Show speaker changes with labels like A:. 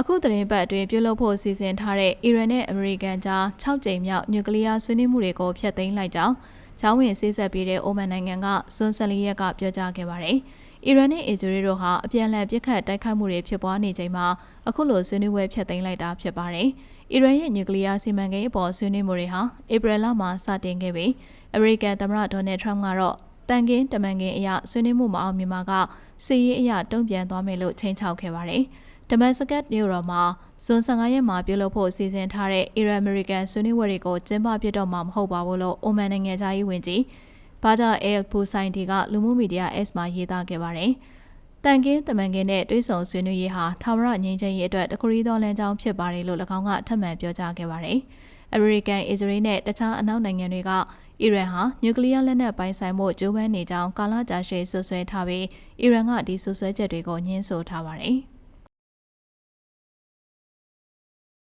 A: အခုသတင်းပတ်အတွင်းပြုလုပ်ဖို့စီစဉ်ထားတဲ့အီရန်နဲ့အမေရိကန်ကြား6ကြိမ်မြောက်နျူကလ িয়ার ဆွေးနွေးမှုတွေကိုဖျက်သိမ်းလိုက်ကြောင်းချောင်းဝင်စေးဆက်ပြီးတဲ့အိုမန်နိုင်ငံကစွန်ဆလီယက်ကပြောကြားခဲ့ပါတယ်။အီရန်နဲ့အစ္စရေးတို့ဟာအပြန်အလှန်ပြစ်ခတ်တိုက်ခိုက်မှုတွေဖြစ်ပွားနေချိန်မှာအခုလိုဆွေးနွေးပွဲဖျက်သိမ်းလိုက်တာဖြစ်ပါတယ်။အီရန်ရဲ့နျူကလ িয়ার စီမံကိန်းအပေါ်ဆွေးနွေးမှုတွေဟာဧပြီလမှာစတင်ခဲ့ပြီးအမေရိကန်သမ္မတဒေါ်နယ်ထရမ့်ကတော့တန်ကင်းတမန်ကင်းအရာဆွေးနွေးမှုမအောင်မြင်မှာကစီရေးအရာတုံ့ပြန်သွားမယ်လို့ချိန်ချောက်ခဲ့ပါတယ်။ ဒမတ်စကတ်မြို့တော်မှာဇွန်15ရက်မှာပြုလုပ်ဖို့စီစဉ်ထားတဲ့အီရန်အမေရိကန်ဆွေးနွေးပွဲတွေကိုကျင်းပပြတော့မှာမဟုတ်ပါဘူးလို့အိုမန်နိုင်ငံသားရေးဝန်ကြီးဘာဂျာအယ်ဖူဆိုင်တီကလူမှုမီဒီယာ S မှာရေးသားခဲ့ပါတယ်။တန်ကင်းတမန်ကင်းနဲ့တွဲဆုံဆွေးနွေးရေးဟာထာဝရငြိမ်းချမ်းရေးအတွက်တခုရီတော်လမ်းကြောင်းဖြစ်ပါတယ်လို့၎င်းကထပ်မံပြောကြားခဲ့ပါတယ်။အမေရိကန်၊အစ္စရေးနဲ့တခြားအနောက်နိုင်ငံတွေကအီရန်ဟာနျူကလ িয়ার လက်နက်ပိုင်ဆိုင်မှုကြိုးပမ်းနေကြောင်းကာလကြာရှည်ဆွဆွဲထားပြီးအီရန်ကဒီဆွဆွဲချက်တွေကိုညှင်းဆိုထားပါတယ်။